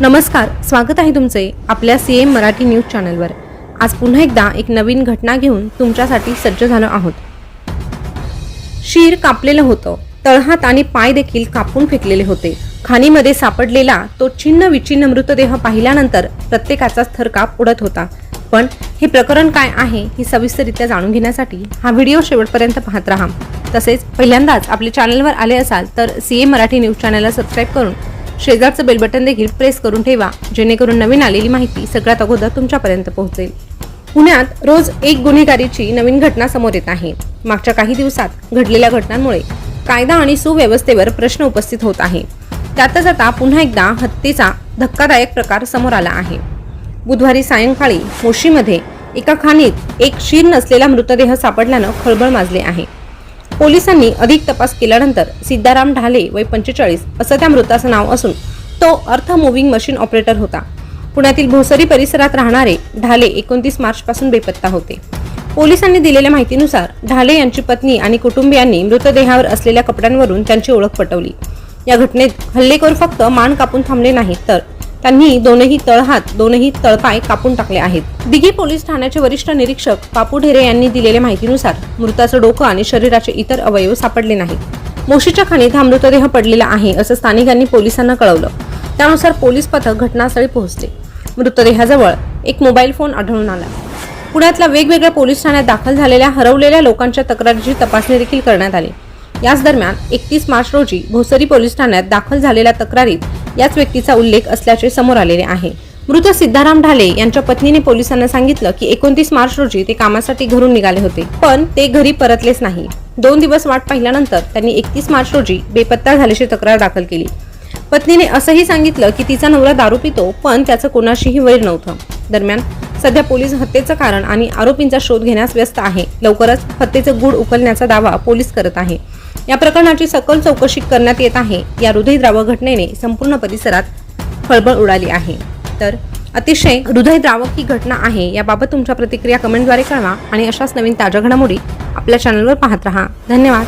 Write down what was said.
नमस्कार स्वागत आहे तुमचे आपल्या सी एम मराठी न्यूज चॅनलवर. आज पुन्हा एकदा एक नवीन घटना घेऊन तुमच्यासाठी सज्ज झालो आहोत. शीर कापलेलं होतं. तळहात आणि पाय देखील कापून फेकलेले होते. खाणीमध्ये सापडलेला तो छिन्न विचिन्न मृतदेह पाहिल्यानंतर प्रत्येकाचा थरकाप उडत होता. पण हे प्रकरण काय आहे हे सविस्तररित्या जाणून घेण्यासाठी हा व्हिडिओ शेवटपर्यंत पाहत राहा. तसेच पहिल्यांदाच आपल्या चॅनलवर आले असाल तर सी ए मराठी न्यूज चॅनलला सबस्क्राईब करून शेजारचं बेल बटन देखील प्रेस करून ठेवा जेणेकरून नवीन आलेली माहिती सगळ्यात अगोदर तुमच्यापर्यंत पोहोचेल. पुण्यात रोज एक गुन्हेगारीची नवीन घटना समोर येत आहे. मागच्या काही दिवसात घडलेल्या घटनांमुळे कायदा आणि सुव्यवस्थेवर प्रश्न उपस्थित होत आहे. त्यातच आता पुन्हा एकदा हत्येचा धक्कादायक प्रकार समोर आला आहे. बुधवारी सायंकाळी मोशीमध्ये एका खाणीत एक शीर नसलेला मृतदेह सापडल्यानं खळबळ माजले आहे. पोलिसांनी अधिक तपास केल्यानंतर सिद्धाराम ढाले वय पंचेचाळीस असं त्या मृताचं नाव असून तो अर्थ मुव्हिंग मशीन ऑपरेटर होता. पुण्यातील भोसरी परिसरात राहणारे ढाले एकोणतीस मार्च पासून बेपत्ता होते. पोलिसांनी दिलेल्या माहितीनुसार ढाले यांची पत्नी आणि कुटुंबियांनी मृतदेहावर असलेल्या कपड्यांवरून त्यांची ओळख पटवली. या घटनेत हल्लेखोर फक्त मान कापून थांबले नाहीत तर त्यांनी दोनही तळहात दोनही तळपाय कापून टाकले आहेत. दिघी पोलीस ठाण्याचे वरिष्ठ निरीक्षक पापू ढेरे यांनी दिलेल्या माहितीनुसार मृताचं डोकं आणि शरीराचे इतर अवयव सापडले नाहीत. मोशीच्या खाणीत हा मृतदेह पडलेला आहे असं स्थानिकांनी पोलिसांना कळवलं. त्यानुसार पोलीस पथक घटनास्थळी पोहोचले. मृतदेहाजवळ एक मोबाईल फोन आढळून आला. पुण्यातल्या वेगवेगळ्या पोलीस ठाण्यात दाखल झालेल्या हरवलेल्या लोकांच्या तक्रारीची तपासणी देखील करण्यात आली. याच दरम्यान एकतीस मार्च रोजी भोसरी पोलीस ठाण्यात दाखल झालेल्या तक्रारीत याच व्यक्तीचा उल्लेख असल्याचे समोर आलेले आहे. मृत सिद्धाराम ढाले यांच्या पत्नीने पोलिसांना सांगितलं की एकोणतीस मार्च रोजी ते कामासाठी घरून निघाले होते पण ते घरी परतलेच नाही. दोन दिवस वाट पाहिल्यानंतर त्यांनी एकतीस मार्च रोजी बेपत्ता झाल्याची तक्रार दाखल केली. पत्नीने असंही सांगितलं की तिचा नवरा दारू पितो पण त्याचं कोणाशीही वैर नव्हतं. दरम्यान सध्या पोलीस हत्येचं कारण आणि आरोपींचा शोध घेण्यास व्यस्त आहे. लवकरच हत्येचं गुढ उकलण्याचा दावा पोलीस करत आहे. या प्रकरणाची सखोल चौकशी करण्यात येत आहे. या हृदयद्रावक घटनेने संपूर्ण परिसरात खळबळ उडाली आहे. तर अतिशय हृदयद्रावक ही घटना आहे याबाबत तुमच्या प्रतिक्रिया कमेंटद्वारे कळवा आणि अशाच नवीन ताज्या घडामोडी आपल्या चॅनलवर पाहत राहा. धन्यवाद.